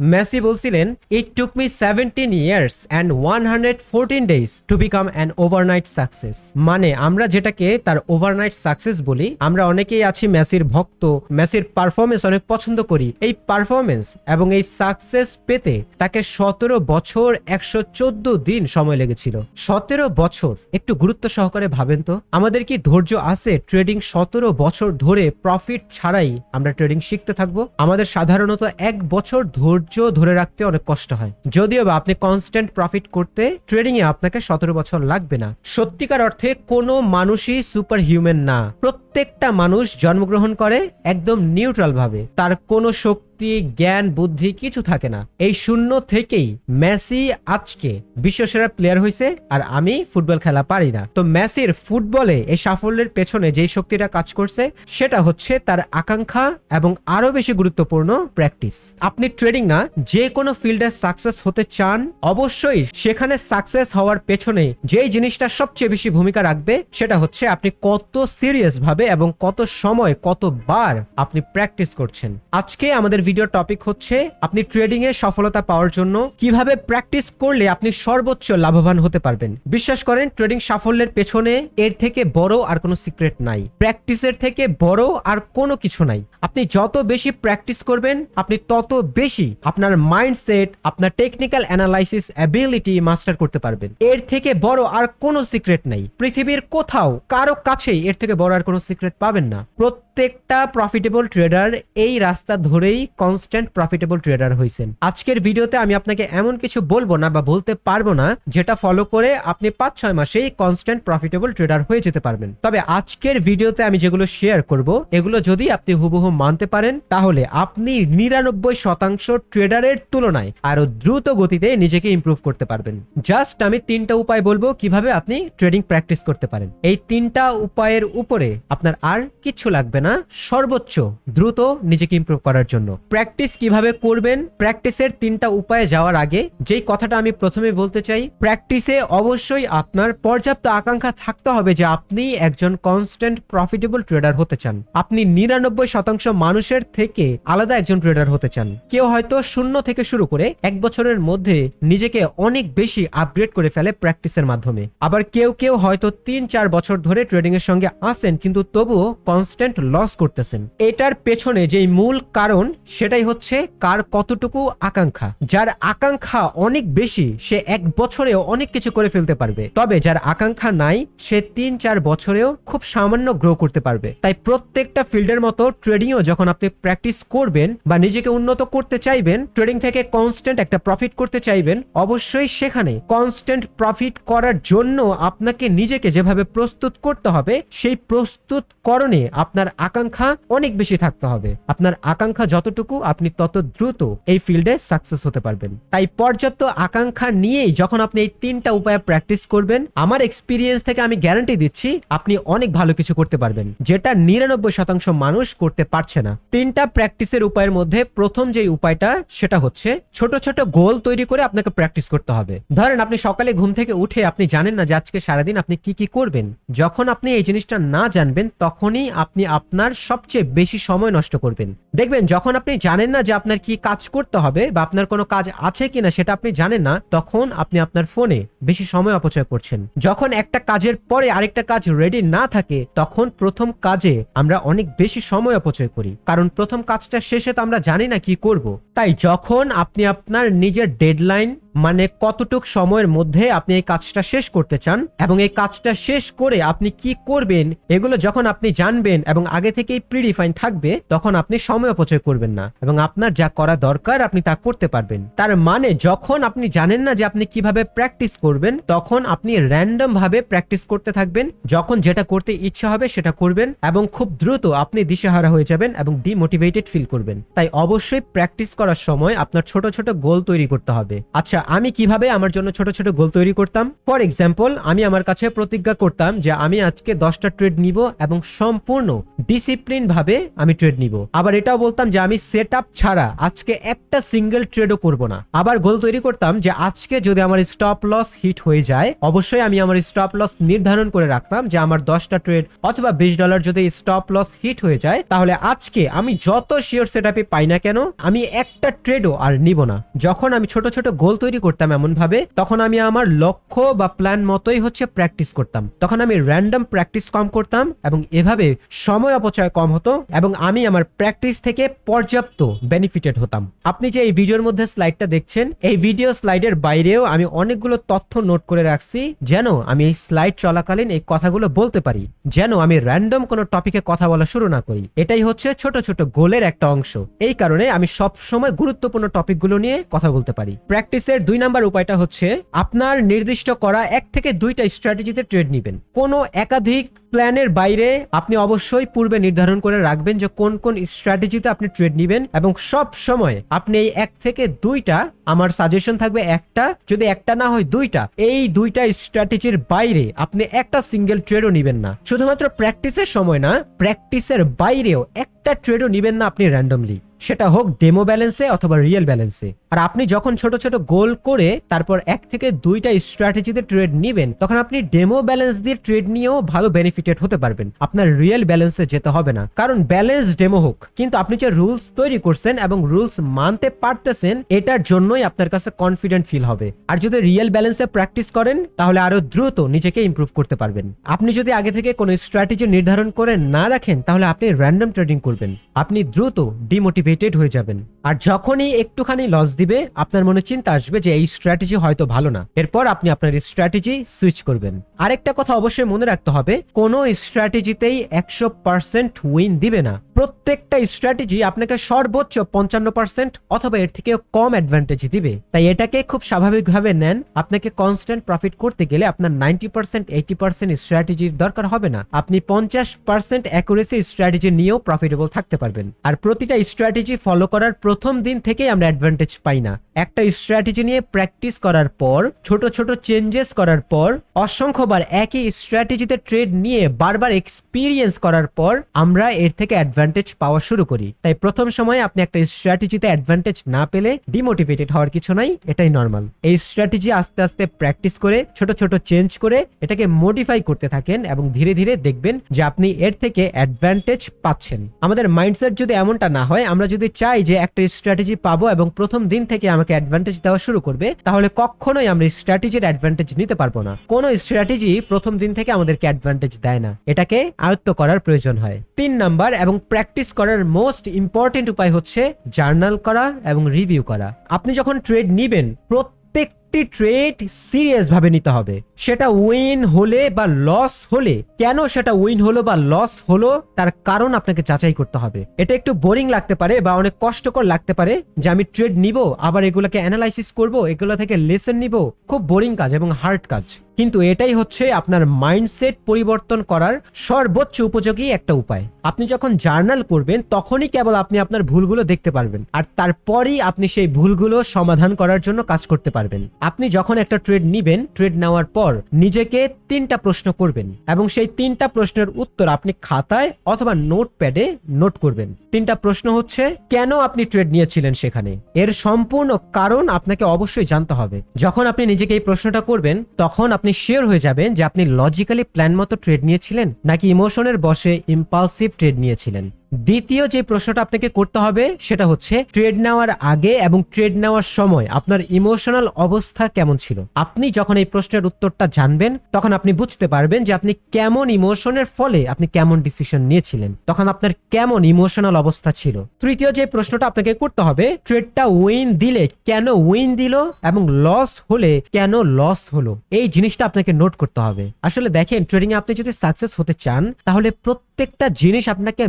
Messi বলছিলেন it took me seventeen years and one hundred fourteen days to become an overnight success মানে আমরা যেটাকে তার overnight success বলি, আমরা অনেকেই আছি মেসির ভক্ত, মেসির পারফরমেন্স অনেক পছন্দ করি। এই পারফরমেন্স এবং এই সাকসেস পেতে তাকে সতেরো বছর একশো চোদ্দ দিন সময় লেগেছিল। সতেরো বছর, একটু গুরুত্ব সহকারে ভাবেন তো। আমাদের কি ধৈর্য আছে ট্রেডিং সতেরো বছর ধরে প্রফিট ছাড়াই আমরা ট্রেডিং শিখতে থাকব? আমাদের সাধারণত এক বছর ধৈর্য ধরে রাখতে অনেক কষ্ট হয়। যদিও বা আপনি কনস্ট্যান্ট প্রফিট করতে ট্রেডিং এ আপনাকে সতেরো বছর লাগবে না। সত্যিকার অর্থে কোনো মানুষই সুপার হিউম্যান না। প্রত্যেকটা মানুষ জন্মগ্রহণ করে একদম নিউট্রাল ভাবে। তার কোনো শক্তি জ্ঞান, বুদ্ধি কিছু থাকে না। এই শূন্য থেকেই মেসি আজকে বিশ্বসেরা প্লেয়ার হয়েছে আর আমি ফুটবল খেলা পারি না। তো মেসির ফুটবলে এই সাফল্যের পেছনে যেই শক্তিটা কাজ করছে, সেটা হচ্ছে তার আকাঙ্ক্ষা এবং আরও বেশি গুরুত্বপূর্ণ প্র্যাকটিস আপনি ট্রেডিং না, যে কোনো ফিল্ডে সাকসেস হতে চান, অবশ্যই সেখানে সাকসেস হওয়ার পেছনে যেই জিনিসটা সবচেয়ে বেশি ভূমিকা রাখবে, সেটা হচ্ছে আপনি কত সিরিয়াস ভাবে এবং কত সময়, কতবার আপনি প্র্যাকটিস করছেন। আজকে আমাদের ভিডিও টপিক হচ্ছে, আপনি ট্রেডিং এ সফলতা পাওয়ার জন্য কীভাবে প্র্যাকটিস করলে আপনি সর্বোচ্চ লাভবান হতে পারবেন। বিশ্বাস করেন ট্রেডিং সাফল্যের পেছনে এর থেকে বড় আর কোনো সিক্রেট নাই। প্র্যাকটিসের থেকে বড় আর কোনো কিছু নাই। আপনি যত বেশি প্র্যাকটিস করবেন, আপনি তত বেশি আপনার মাইন্ডসেট আপনার টেকনিক্যাল অ্যানালাইসিস অ্যাবিলিটি মাস্টার করতে পারবেন। এর থেকে বড় আর কোনো সিক্রেট নাই। পৃথিবীর কোথাও, কারও কাছেই এর থেকে বড় আর কোনো সিক্রেট পাবেন না। প্রত্যেকটা প্রফিটেবল ট্রেডার এই রাস্তা ধরেই কনস্ট্যান্ট প্রফিটেবল ট্রেডার হয়েছেন আজকের ভিডিওতে আমি আপনাকে এমন কিছু বলব না বা বলতে পারব না, যেটা ফলো করে আপনি পাঁচ ছয় মাসেই কনস্ট্যান্ট প্রফিটেবল ট্রেডার হয়ে যেতে পারবেন। তবে আজকের ভিডিওতে আমি যেগুলো শেয়ার করব, এগুলো যদি আপনি হুবহু মানতে পারেন, তাহলে আপনি নিরানব্বই শতাংশ ট্রেডারের তুলনায় আরও দ্রুত গতিতে নিজেকে ইমপ্রুভ করতে পারবেন। জাস্ট আমি তিনটা উপায় বলব কীভাবে আপনি ট্রেডিং প্র্যাকটিস করতে পারেন। এই তিনটা উপায়ের উপরে আপনার আর কিচ্ছু লাগবে না, সর্বোচ্চ দ্রুত নিজেকে ইমপ্রুভ করার জন্য। প্র্যাকটিস কীভাবে করবেন, প্র্যাকটিসের তিনটা উপায়ে যাওয়ার আগে, যেই কথাটা আমি প্রথমে বলতে চাই, প্র্যাকটিসে অবশ্যই আপনার পর্যাপ্ত আকাঙ্ক্ষা থাকতে হবে যে আপনি একজন কনস্ট্যান্ট প্রফিটেবল ট্রেডার হতে চান। আপনি নিরানব্বই শতাংশ মানুষের থেকে আলাদা একজন ট্রেডার হতে চান। কেউ হয়তো শূন্য থেকে শুরু করে এক বছরের মধ্যে নিজেকে অনেক বেশি আপগ্রেড করে ফেলে প্র্যাকটিসের মাধ্যমে। আবার কেউ কেউ হয়তো তিন চার বছর ধরে ট্রেডিং এর সঙ্গে আসেন কিন্তু তবুও কনস্ট্যান্ট লস করতেছেন। এটার পেছনে যেই মূল কারণ সেটাই হচ্ছে কার কতটুকু আকাঙ্ক্ষা। যার আকাঙ্ক্ষা অনেক বেশি, সে এক বছরেও অনেক কিছু করে ফেলতে পারবে। তবে যার আকাঙ্ক্ষা নাই, সে তিন চার বছরেও খুব সামান্য গ্রো করতে পারবে। তাই প্রত্যেকটা ফিল্ডের মতো ট্রেডিংও যখন আপনি প্র্যাকটিস করবেন বা নিজেকে উন্নত করতে চাইবেন ট্রেডিং থেকে কনস্ট্যান্ট একটা প্রফিট করতে চাইবেন, অবশ্যই সেখানে কনস্ট্যান্ট প্রফিট করার জন্য আপনাকে নিজেকে যেভাবে প্রস্তুত করতে হবে, সেই প্রস্তুত করণে আপনার আকাঙ্ক্ষা অনেক বেশি থাকতে হবে। আপনার আকাঙ্ক্ষা যতটুকু আপনি তত দ্রুত এই ফিল্ডে সাকসেস হতে পারবেন। তাই পর্যাপ্ত আকাঙ্ক্ষা নিয়েই যখন আপনি এই তিনটা উপায়ে প্র্যাকটিস করবেন, আমার এক্সপিরিয়েন্স থেকে আমি গ্যারান্টি দিচ্ছি আপনি অনেক ভালো কিছু করতে পারবেন, যেটা নিরানব্বই শতাংশ মানুষ করতে পারছে না। তিনটা প্র্যাকটিসের উপায়ের মধ্যে প্রথম যে উপায়টা, সেটা হচ্ছে ছোট ছোট গোল তৈরি করে আপনাকে প্র্যাকটিস করতে হবে। ধরেন আপনি সকালে ঘুম থেকে উঠে আপনি জানেন না যে আজকে সারাদিন আপনি কি কি করবেন। যখন আপনি এই জিনিসটা না জানবেন, তখনই আপনি আপনার সবচেয়ে বেশি সময় নষ্ট করবেন। দেখবেন, যখন আপনি জানেন না যে আপনার কি কাজ করতে হবে বা আপনার কোনো কাজ আছে কিনা সেটা আপনি জানেন না, তখন আপনি আপনার ফোনে বেশি সময় অপচয় করছেন। যখন একটা কাজের পরে আরেকটা কাজ রেডি না থাকে, তখন প্রথম কাজে আমরা অনেক বেশি সময় অপচয় করি। কারণ প্রথম কাজটা শেষে তো আমরা জানি না কি করব। তাই যখন আপনি আপনার নিজের ডেডলাইন মানে কতটুক সময়ের মধ্যে আপনি এই কাজটা শেষ করতে চান এবং এই কাজটা শেষ করে আপনি কি করবেন, এগুলো যখন আপনি জানবেন এবং আগে থেকেই প্রিডিফাইন থাকবে, তখন আপনি সময় অপচয় করবেন না এবং আপনার যা করা দরকার আপনি তা করতে পারবেন। তার মানে যখন আপনি জানেন না যে আপনি কীভাবে প্র্যাকটিস করবেন, তখন আপনি র্যান্ডম ভাবে প্র্যাকটিস করতে থাকবেন, যখন যেটা করতে ইচ্ছা হবে সেটা করবেন এবং খুব দ্রুত আপনি দিশেহারা হয়ে যাবেন এবং ডিমোটিভেটেড ফিল করবেন। তাই অবশ্যই প্র্যাকটিস করার সময় আপনার ছোট ছোট গোল তৈরি করতে হবে। আচ্ছা আমি কীভাবে আমার জন্য ছোট ছোট গোল তৈরি করতাম? ফর এক্সাম্পল আমি আমার কাছে প্রতিজ্ঞা করতাম যে আমি আজকে দশটা ট্রেড নিব এবং সম্পূর্ণ ডিসিপ্লিন ভাবে আমি ট্রেড নিব। আবার এটাও বলতাম যে আমি সেট ছাড়া আজকে একটা সিঙ্গেল ট্রেডও করব না। আবার গোল তৈরি করতাম যে আজকে যদি আমার স্টপ লস হিট হয়ে যায়, অবশ্যই আমি আমার স্টপ লস নির্ধারণ করে রাখতাম যে আমার দশটা ট্রেড অথবা বিশ ডলার যদি স্টপ লস হিট হয়ে যায়, তাহলে আজকে আমি যত শিওর সেট আপে পাই না কেন, আমি একটা ট্রেডও আর নিব না। যখন আমি ছোট ছোট গোল তৈরি করতাম এমন ভাবে তখন আমি আমার লক্ষ্য বা প্ল্যান মতোই হচ্ছে প্র্যাকটিস করতাম। তখন আমি র্যান্ডম প্র্যাকটিস কম করতাম এবং এভাবে সময় অপচয় কম হতো এবং আমি আমার প্র্যাকটিস থেকে পর্যাপ্ত বেনিফিটেড হতাম। আপনি যে এই ভিডিওর মধ্যে স্লাইডটা দেখছেন, এই ভিডিও স্লাইডের বাইরেও আমি অনেকগুলো তথ্য নোট করে রাখছি যেন আমি এই স্লাইড চলাকালীন এই কথাগুলো বলতে পারি। যেন আমি র্যান্ডম কোনো টপিকে কথা বলা শুরু না করি। এটাই হচ্ছে ছোট ছোট গোলের একটা অংশ। এই কারণে আমি সব সময় গুরুত্বপূর্ণ টপিকগুলো নিয়ে কথা বলতে পারি। প্র্যাকটিসের দুই নাম্বার উপায়টা হচ্ছে, আপনার নির্দিষ্ট করা এক থেকে দুইটা স্ট্র্যাটেজিতে ট্রেড নেবেন। কোনো একাধিক প্ল্যানের বাইরে আপনি অবশ্যই পূর্বে নির্ধারণ করে রাখবেন যে কোন কোন স্ট্র্যাটেজিতে আপনি ট্রেড নেবেন এবং সব সময় আপনি এই এক থেকে দুইটা, আমার সাজেশন থাকবে একটা, যদি একটা না হয় দুইটা, এই দুইটা স্ট্র্যাটেজির বাইরে আপনি একটা সিঙ্গেল ট্রেডও নেবেন না। শুধুমাত্র প্র্যাকটিসের সময় না, প্র্যাকটিসের বাইরেও একটা ট্রেডও নেবেন না আপনি র্যান্ডমলি। সেটা হোক ডেমো ব্যালেন্সে অথবা রিয়েল ব্যালেন্সে আর আপনি যখন ছোট ছোট গোল করে তারপর এক থেকে দুইটা স্ট্র্যাটেজিতে ট্রেড নেবেন, তখন আপনি ডেমো ব্যালেন্স দিয়ে ট্রেড নিয়েও ভালো বেনিফিটেড হতে পারবেন। আপনার রিয়েল ব্যালেন্সে যেতে হবে না। কারণ ব্যালেন্স ডেমো হোক, কিন্তু আপনি যে রুলস তৈরি করছেন এবং রুলস মানতে পারতেছেন, এটার জন্যই আপনার কাছে কনফিডেন্ট ফিল হবে। আর যদি রিয়েল ব্যালেন্সে প্র্যাকটিস করেন, তাহলে আরও দ্রুত নিজেকে ইমপ্রুভ করতে পারবেন। আপনি যদি আগে থেকে কোনো স্ট্র্যাটেজি নির্ধারণ করে না রাখেন, তাহলে আপনি র্যান্ডম ট্রেডিং করবেন। আপনি দ্রুত ডিমোটিভেটেড হয়ে যাবেন। আর যখনই একটুখানি লস দিবে, আপনার মনে চিন্তা আসবে যে এই স্ট্র্যাটেজি হয়তো ভালো না। এরপর আপনি আপনার স্ট্র্যাটেজি সুইচ করবেন। আরেকটা কথা অবশ্যই মনে রাখতে হবে, কোনো স্ট্র্যাটেজিতেই একশো পার্সেন্ট উইন দিবে না। প্রত্যেকটা স্ট্র্যাটেজি আপনাকে সর্বোচ্চ পঞ্চান্ন পার্সেন্ট অথবা এর থেকেও কম অ্যাডভান্টেজ দিবে। তাই এটাকে খুব স্বাভাবিকভাবে নেন, আপনাকে কনস্ট্যান্ট প্রফিট করতে গেলে আপনার নাইনটি পার্সেন্ট এইটি পার্সেন্ট স্ট্র্যাটেজির দরকার হবে না। আপনি পঞ্চাশ পার্সেন্ট অ্যাকুরেসি স্ট্র্যাটেজি নিয়েও প্রফিটেবল থাকতে পারবেন। আর প্রতিটা স্ট্র্যাটেজি ফলো করার প্রথম দিন থেকেই আমরা অ্যাডভান্টেজ পাই না। একটা স্ট্র্যাটেজি নিয়ে প্র্যাকটিস করার পর, ছোট ছোট চেঞ্জেস করার পর, অসংখ্যবার একই স্ট্র্যাটেজিতে ট্রেড নিয়ে বারবার এক্সপিরিয়েন্স করার পর আমরা এর থেকে অ্যাডভান্টেজ পাওয়া শুরু করি। তাই প্রথম সময় আপনি একটা স্ট্র্যাটেজিতে অ্যাডভান্টেজ না পেলে ডিমোটিভেটেড হওয়ার কিছু নাই, এটাই নর্মাল এই স্ট্র্যাটেজি আস্তে আস্তে প্র্যাকটিস করে, ছোট ছোট চেঞ্জ করে এটাকে মডিফাই করতে থাকেন এবং ধীরে ধীরে দেখবেন যে আপনি এর থেকে অ্যাডভান্টেজ পাচ্ছেন। আমাদের মাইন্ডসেট যদি এমনটা না হয়, আমরা যদি চাই যে একটা স্ট্র্যাটেজি পাবো এবং প্রথম দিন থেকে আমাকে অ্যাডভান্টেজ দেওয়া শুরু করবে, তাহলে কখনোই আমরা স্ট্র্যাটেজির অ্যাডভান্টেজ নিতে পারব না। কোনো স্ট্র্যাটেজি প্রথম দিন থেকে আমাদেরকে অ্যাডভান্টেজ দেয় না। এটাকে আয়ত্ত করার প্রয়োজন হয়। তিন নাম্বার এবং প্র্যাকটিস করার মোস্ট ইম্পর্টেন্ট উপায় হচ্ছে জার্নাল করা এবং রিভিউ করা। আপনি যখন ট্রেড নিবেন প্রত্যেকটি ট্রেড সিরিয়াসভাবে নিতে হবে। সেটা উইন হলে বা লস হলে, কেন সেটা উইন হলো বা লস হলো, তার কারণ আপনাকে যাচাই করতে হবে। এটা একটু বোরিং লাগতে পারে বা অনেক কষ্টকর লাগতে পারে যে আমি ট্রেড নিব, আবার এগুলোকে অ্যানালাইসিস করব, এগুলো থেকে লেসন নিব। খুব বোরিং কাজ এবং হার্ড কাজ। কিন্তু এটাই হচ্ছে আপনার মাইন্ডসেট পরিবর্তন করার সর্বোচ্চ উপযোগী একটা উপায়। আপনি যখন জার্নাল করবেন তখনই কেবল আপনি আপনার ভুলগুলো দেখতে পারবেন আর তারপরই আপনি সেই ভুলগুলো সমাধান করার জন্য কাজ করতে পারবেন। আপনি যখন একটা ট্রেড নিবেন, ট্রেড নেওয়ার পর নিজেকে তিনটা প্রশ্ন করবেন এবং সেই তিনটা প্রশ্নের উত্তর আপনি খাতায় অথবা নোটপ্যাডে নোট করবেন। তিনটা প্রশ্ন হচ্ছে, কেন আপনি ট্রেড নিয়েছিলেন সেখানে? এর সম্পূর্ণ কারণ আপনাকে অবশ্যই জানতে হবে। যখন আপনি নিজেকে এই প্রশ্নটা করবেন, তখন আপনি শিওর হয়ে যাবেন যে আপনি লজিক্যালি প্ল্যান মতো ট্রেড নিয়েছিলেন নাকি ইমোশনের বসে ইম্পালসিভ ট্রেড নিয়েছিলেন। দ্বিতীয় যে প্রশ্নটা আপনাকে করতে হবে, সেটা হচ্ছে ট্রেড নেওয়ার আগে এবং ট্রেড নেওয়ার সময় আপনার ইমোশনাল অবস্থা কেমন ছিল? আপনি যখন এই প্রশ্নের উত্তরটা জানবেন, তখন আপনি বুঝতে পারবেন যে আপনি কেমন ইমোশনের ফলে আপনি কেমন ডিসিশন নিয়েছিলেন। তখন আপনার কেমন ইমোশনাল অবস্থা ছিল? তৃতীয় যে প্রশ্নটা আপনাকে করতে হবে, ট্রেডটা উইন দিলে কেন উইন দিল এবং লস হলে কেন লস হলো? এই জিনিসটা আপনাকে নোট করতে হবে। আসলে দেখেন ট্রেডিং আপনি যদি সাকসেস হতে চান, তাহলে প্রত্যেকটা জিনিস আপনাকে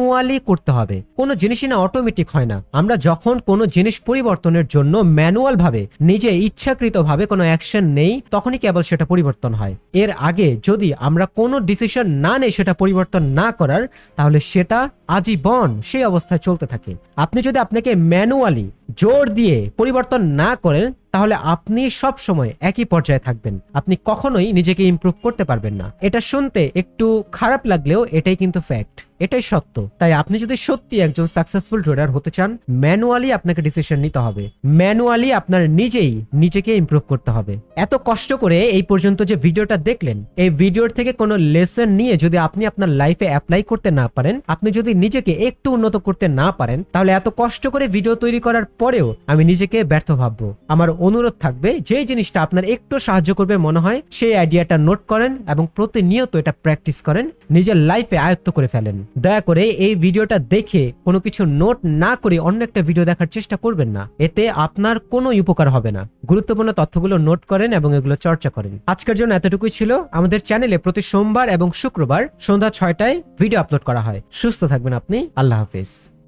ম্যানুয়ালি করতে হবে। কোনো জিনিসই না অটোমেটিক হয় না। আমরা যখন কোনো জিনিস পরিবর্তনের জন্য ম্যানুয়াল ভাবে নিজে ইচ্ছাকৃত ভাবে কোনো অ্যাকশন নেই, তখনই কেবল সেটা পরিবর্তন হয়। এর আগে যদি আমরা কোনো ডিসিশন না নেই সেটা পরিবর্তন না করার, তাহলে সেটা আজীবন সেই অবস্থায় চলতে থাকে। আপনি যদি আপনাকে ম্যানুয়ালি জোর দিয়ে পরিবর্তন না করেন, তাহলে আপনি সব সময় একই পর্যায়ে থাকবেন। আপনি কখনোই নিজেকে ইম্প্রুভ করতে পারবেন না। এটা শুনতে একটু খারাপ লাগলেও এটাই কিন্তু ফ্যাক্ট এটাই সত্য। তাই আপনি যদি সত্যি একজন সাকসেসফুল ট্রেডার হতে চান ম্যানুয়ালি আপনাকে ডিসিশন নিতে হবে। ম্যানুয়ালি আপনার নিজেই নিজেকে ইমপ্রুভ করতে হবে। এত কষ্ট করে এই পর্যন্ত যে ভিডিওটা দেখলেন, এই ভিডিওর থেকে কোনো লেসন নিয়ে যদি আপনি আপনার লাইফে অ্যাপ্লাই করতে না পারেন, আপনি যদি নিজেকে একটু উন্নত করতে না পারেন, তাহলে এত কষ্ট করে ভিডিও তৈরি করার পরেও আমি নিজেকে ব্যর্থ ভাববো। আমার অনুরোধ থাকবে যে জিনিসটা আপনার একটু সাহায্য করবে মনে হয়, সেই আইডিয়াটা নোট করেন এবং প্রতিনিয়ত এটা প্র্যাকটিস করেন। নিজের লাইফে আয়ত্ত করে ফেলেন। দয়া করে এই ভিডিওটা দেখে কোনো কিছু নোট না করে অন্য একটা ভিডিও দেখার চেষ্টা করবেন না। এতে আপনার কোনো উপকার হবে না। গুরুত্বপূর্ণ তথ্যগুলো নোট করেন এবং এগুলো চর্চা করেন। আজকের জন্য এতটুকুই ছিল। আমাদের চ্যানেলে প্রতি সোমবার এবং শুক্রবার সন্ধ্যা ছয়টায় ভিডিও আপলোড করা হয়। সুস্থ থাকবেন আপনি। আল্লাহ হাফিজ।